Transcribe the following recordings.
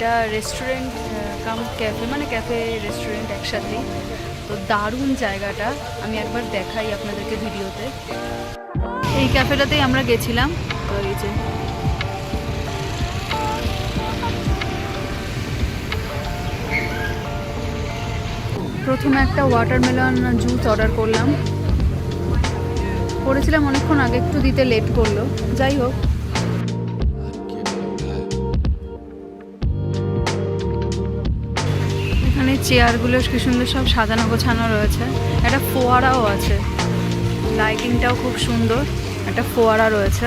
এটা restaurant cum cafe মানে cafe restaurant একসাথেই তো দারুণ জায়গাটা, আমি একবার দেখাই আপনাদেরকে ভিডিওতে। এই ক্যাফেটাতেই আমরা গেছিলাম। তো এই যে। প্রথমে একটা ওয়াটারমেলন জুস অর্ডার করলাম। করেছিলাম অনেকক্ষণ আগে, একটু দিতে লেট করল। যাই হোক। চেয়ারগুলো কি সুন্দর সব সাজানো গোছানো রয়েছে। একটা ফোয়ারাও আছে। লাইটিংটাও খুব সুন্দর। একটা ফোয়ারা রয়েছে।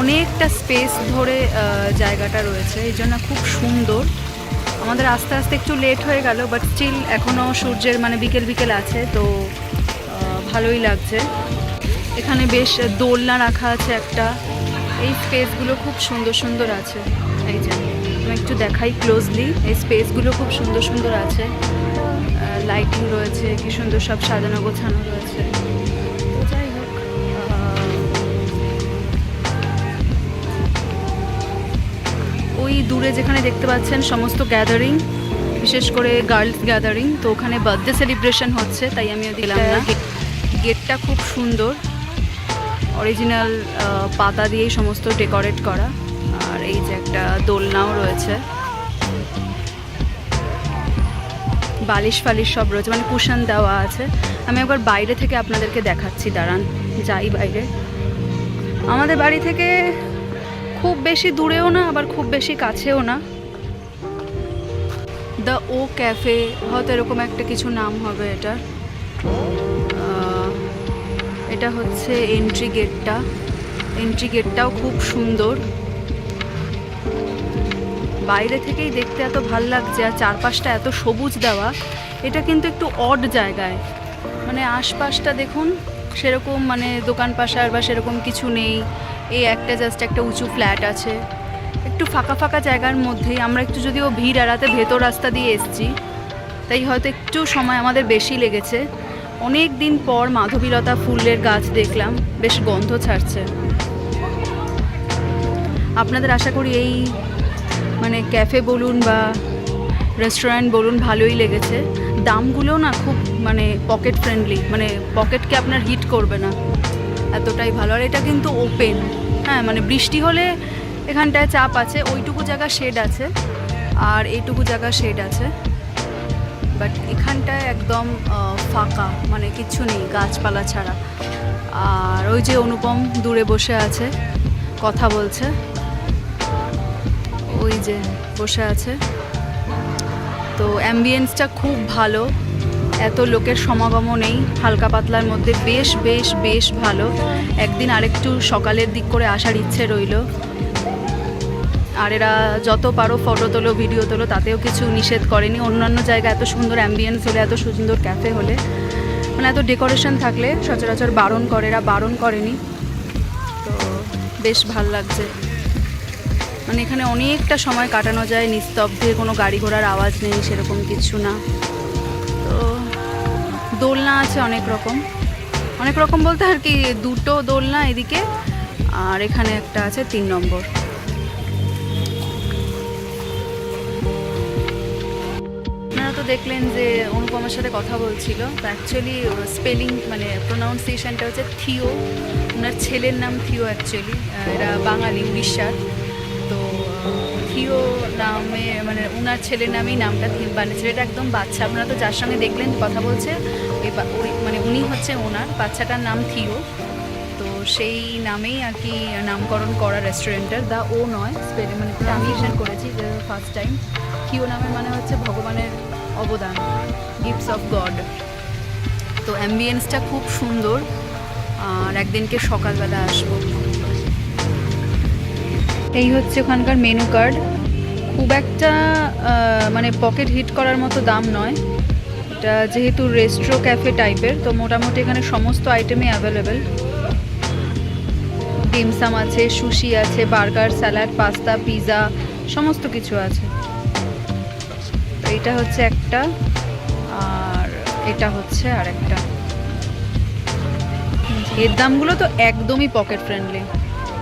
অনেকটা স্পেস ধরে জায়গাটা রয়েছে। এই জন্য খুব সুন্দর। আমাদের আস্তে আস্তে একটু লেট হয়ে গেল বাট স্টিল এখনও সূর্যের মানে বিকেল বিকেল আছে, তো ভালোই লাগছে। এখানে বেশ দোলনা রাখা আছে একটা। এই স্পেসগুলো খুব সুন্দর সুন্দর আছে। এই যে। আমি একটু দেখাই ক্লোজলি এই স্পেসগুলো খুব সুন্দর সুন্দর আছে। লাইটিং রয়েছে কি সুন্দর সব সাজানো গোছানো রয়েছে। যাই হোক ওই দূরে যেখানে দেখতে পাচ্ছেন সমস্ত গ্যাদারিং বিশেষ করে গার্লস গ্যাদারিং তো ওখানে বার্থডে সেলিব্রেশন হচ্ছে তাই আমিও দিলাম না। গেটটা খুব সুন্দর। অরিজিনাল পাতা দিয়েই সমস্ত ডেকোরেট করা। আর এই যে একটা দোলনাও রয়েছে। বালিশ ফালিশ সব রয়েছে মানে কুশন দেওয়া আছে। আমি একবার বাইরে থেকে আপনাদেরকে দেখাচ্ছি, দাঁড়ান, যাই বাইরে। আমাদের বাড়ি থেকে খুব বেশি দূরেও না, আবার খুব বেশি কাছেও না। দ্য ও ক্যাফে হয়তো এরকম একটা কিছু নাম হবে এটা এটা হচ্ছে এন্ট্রি গেটটা এন্ট্রি গেটটাও খুব সুন্দর। বাইরে থেকেই দেখতে এত ভালো লাগছে আর চারপাশটা এত সবুজ দেওয়া, এটা কিন্তু একটু অড জায়গায়। মানে আশপাশটা দেখুন, সেরকম মানে দোকান পাশার বা সেরকম কিছু নেই। এই একটা জাস্ট একটা উঁচু ফ্ল্যাট আছে। একটু ফাঁকা ফাঁকা জায়গার মধ্যেই আমরা একটু যদিও ভিড় এড়াতে ভেতর রাস্তা দিয়ে এসছি, তাই হয়তো একটু সময় আমাদের বেশি লেগেছে। অনেক দিন পর মাধবীলতা ফুলের গাছ দেখলাম, বেশ গন্ধ ছাড়ছে। আপনাদের আশা করি এই মানে ক্যাফে বলুন বা রেস্টুরেন্ট বলুন, ভালোই লেগেছে। দামগুলো না খুব মানে পকেট ফ্রেন্ডলি মানে পকেটকে আপনার হিট করবে না। এতটাই ভালো। আর এটা কিন্তু ওপেন হ্যাঁ মানে বৃষ্টি হলে এখানটায় চাপ আছে, ওইটুকু জায়গা শেড আছে, আর এইটুকু জায়গা শেড আছে। বাট এখানটায় একদম ফাঁকা মানে কিচ্ছু নেই, গাছপালা ছাড়া। আর ওই যে অনুপম দূরে বসে আছে, কথা বলছে। ওই যে বসে আছে। তো অ্যাম্বিয়েন্সটা খুব ভালো। এত লোকের সমাগমও নেই। হালকা পাতলার মধ্যে বেশ বেশ বেশ ভালো। একদিন আরেকটু সকালের দিক করে আসার ইচ্ছে রইল। আর এরা যত পারো ফটো তোলো ভিডিও তোলো, তাতেও কিছু নিষেধ করেনি। অন্যান্য জায়গায় এত সুন্দর অ্যাম্বিয়েন্স হলে, এত সুন্দর ক্যাফে হলে। মানে এত ডেকোরেশন থাকলে সচরাচর বারণ করে, এরা বারণ করেনি। তো বেশ ভালো লাগছে। মানে এখানে অনেকটা সময় কাটানো যায়, নিস্তব্ধে, কোনো গাড়ি ঘোড়ার আওয়াজ নেই, সেরকম কিছু না। তো দোলনা আছে অনেক রকম। অনেক রকম বলতে আর কি, দুটো দোলনা এদিকে, আর এখানে একটা আছে তিন নম্বর। আপনারা তো দেখলেন যে অনুপমার সাথে কথা বলছিল। তো অ্যাকচুয়ালি স্পেলিং মানে প্রোনাউন্সিয়েশনটা হচ্ছে থিও। ওনার ছেলের নাম থিও অ্যাকচুয়ালি এরা বাঙালি উড়িষ্যার। থিও নামে মানে ওনার ছেলের নামেই নামটা থি- বানিয়েছিল। এটা একদম বাচ্চা। আপনারা তো যার সঙ্গে দেখলেন, কথা বলছে। ওই মানে উনি হচ্ছে ওনার, বাচ্চাটার নাম থিও। তো সেই নামেই আর কি নামকরণ করা রেস্টুরেন্টের দা ও নয় স্পেলিং মানে ট্রান্সলেশন করেছি ফার্স্ট টাইম থিও নামের মানে হচ্ছে ভগবানের অবদান গিফটস অফ গড তো অ্যাম্বিয়েন্সটা খুব সুন্দর। আর একদিনকে সকালবেলা আসব। এই হচ্ছে ওখানকার মেনু কার্ড খুব একটা মানে পকেট হিট করার মতো দাম নয়। এটা যেহেতু রেস্ট্রো ক্যাফে টাইপের, তো মোটামুটি এখানে সমস্ত আইটেমই অ্যাভেলেবেল ডিমসাম আছে, সুশি আছে, বার্গার, স্যালাড, পাস্তা পিৎজা সমস্ত কিছু আছে। এটা হচ্ছে একটা, আর এটা হচ্ছে আর একটা এর দামগুলো তো একদমই পকেট ফ্রেন্ডলি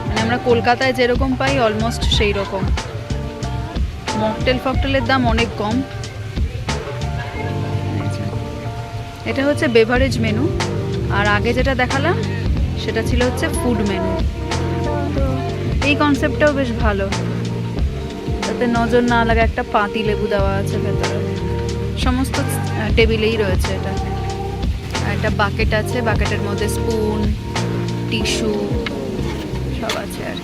মানে আমরা কলকাতায় যেরকম পাই অলমোস্ট সেই রকম মকটেল ফকটেলের দাম অনেক কম। এটা হচ্ছে বেভারেজ মেনু আর আগে যেটা দেখালাম, সেটা ছিল হচ্ছে ফুড মেনু এই কনসেপ্টটাও বেশ ভালো। যাতে নজর না লাগে একটা পাতি লেবু দেওয়া আছে ভেতরে। সমস্ত টেবিলেই রয়েছে এটা। আর একটা বাকেট আছে বাকেটের মধ্যে স্পুন টিস্যু সব আছে আর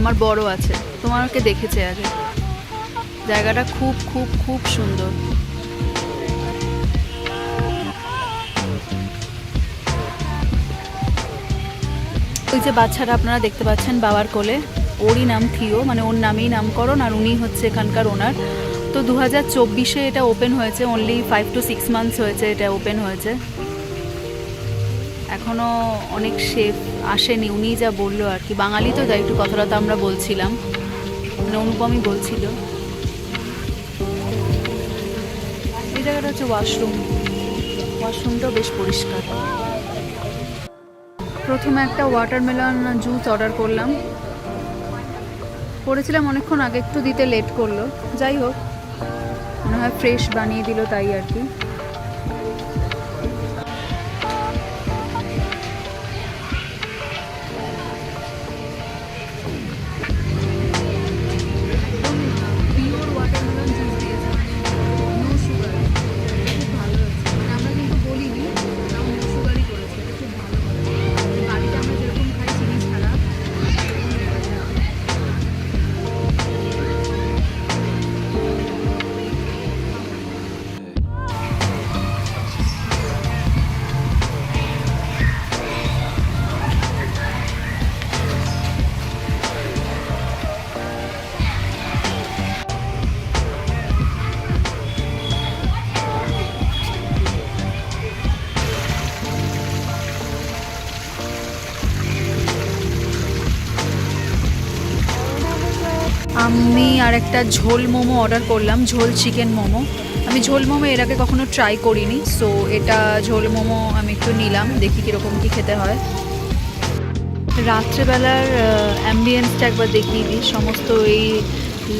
আমার বড় আছে। তোমারকে দেখেছে আগে। জায়গাটা খুব খুব খুব সুন্দর। ওই যে বাচ্চারা আপনারা দেখতে পাচ্ছেন বাবার কোলে। ওরই নাম থিও মানে ওর নামেই নামকরণ, আর উনি হচ্ছে এখানকার ওনার। তো দু হাজার চব্বিশে এটা ওপেন হয়েছে only five to six months হয়েছে এটা ওপেন হয়েছে। এখনও অনেক শেফ আসেনি উনি যা বলল আর কি। বাঙালি তো যাই একটু কথাটা তো আমরা বলছিলাম। মানে অনুপমই বলছিল। এই জায়গাটা হচ্ছে ওয়াশরুম ওয়াশরুমটাও বেশ পরিষ্কার। প্রথমে একটা ওয়াটারমেলন জুস অর্ডার করলাম। করেছিলাম অনেকক্ষণ আগে, একটু দিতে লেট করল। যাই হোক, মনে হয় ফ্রেশ বানিয়ে দিল তাই আর কি। আমি আর একটা ঝোল মোমো অর্ডার করলাম, ঝোল চিকেন মোমো। আমি ঝোল মোমো এর আগে কখনো ট্রাই করিনি সো এটা ঝোল মোমো আমি একটু নিলাম, দেখি কীরকম কী খেতে হয়। রাত্রেবেলার অ্যাম্বিয়েন্সটা একবার দেখিয়ে দিই, সমস্ত এই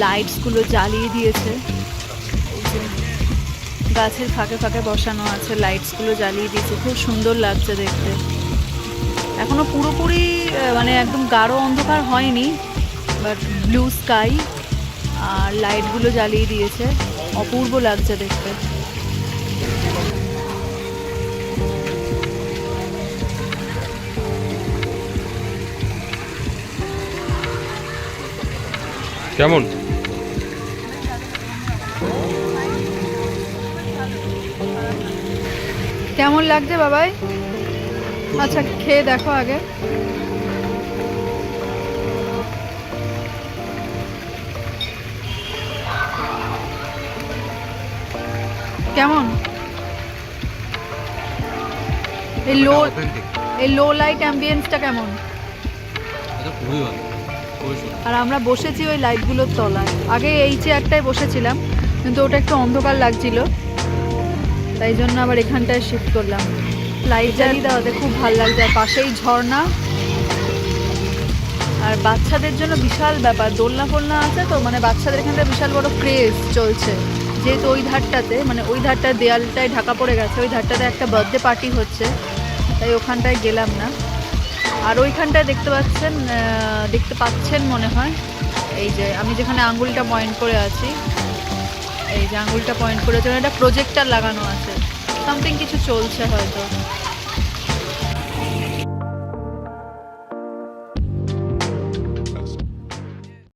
লাইটসগুলো জ্বালিয়ে দিয়েছে। গাছের ফাঁকে ফাঁকে বসানো আছে লাইটসগুলো জ্বালিয়ে দিয়েছে, খুব সুন্দর লাগছে দেখতে। এখনও পুরোপুরি মানে একদম গাঢ় অন্ধকার হয়নি বাট ব্লু স্কাই আর লাইটগুলো জ্বালিয়ে দিয়েছে। অপূর্ব লাগছে দেখতে। কেমন? কেমন লাগছে বাবাই? আচ্ছা খেয়ে দেখো আগে। কেমন? এই লো এই লো লাইট অ্যাম্বিয়েন্সটা কেমন? এটা খুবই ভালো খুবই সুন্দর। আর আমরা বসেছি ওই লাইটগুলোর তলায়। আগে এই চেয়ারটায় বসেছিলাম কিন্তু ওটা একটু অন্ধকার লাগছিল। তাই জন্য আবার এখানটায় শিফট করলাম। লাইট জ্বালিয়ে দেওয়াতে খুব ভালো লাগছে। আর পাশেই ঝর্ণা। আর বাচ্চাদের জন্য বিশাল ব্যাপার। দোলনা ফোলনা আছে তো মানে বাচ্চাদের এখানটা বিশাল বড় ক্রেজ চলছে। যেহেতু ওই ধারটাতে মানে ওই ধারটার দেয়ালটায় ঢাকা পড়ে গেছে, ওই ধারটাতে একটা বার্থডে পার্টি হচ্ছে, তাই ওখানটায় গেলাম না। আর ওইখানটায় দেখতে পাচ্ছেন দেখতে পাচ্ছেন মনে হয়, এই যে আমি যেখানে আঙ্গুলটা পয়েন্ট করে আছি, এই যে আঙ্গুলটা পয়েন্ট করে আছে একটা প্রজেক্টার লাগানো আছে সামথিং কিছু চলছে হয়তো।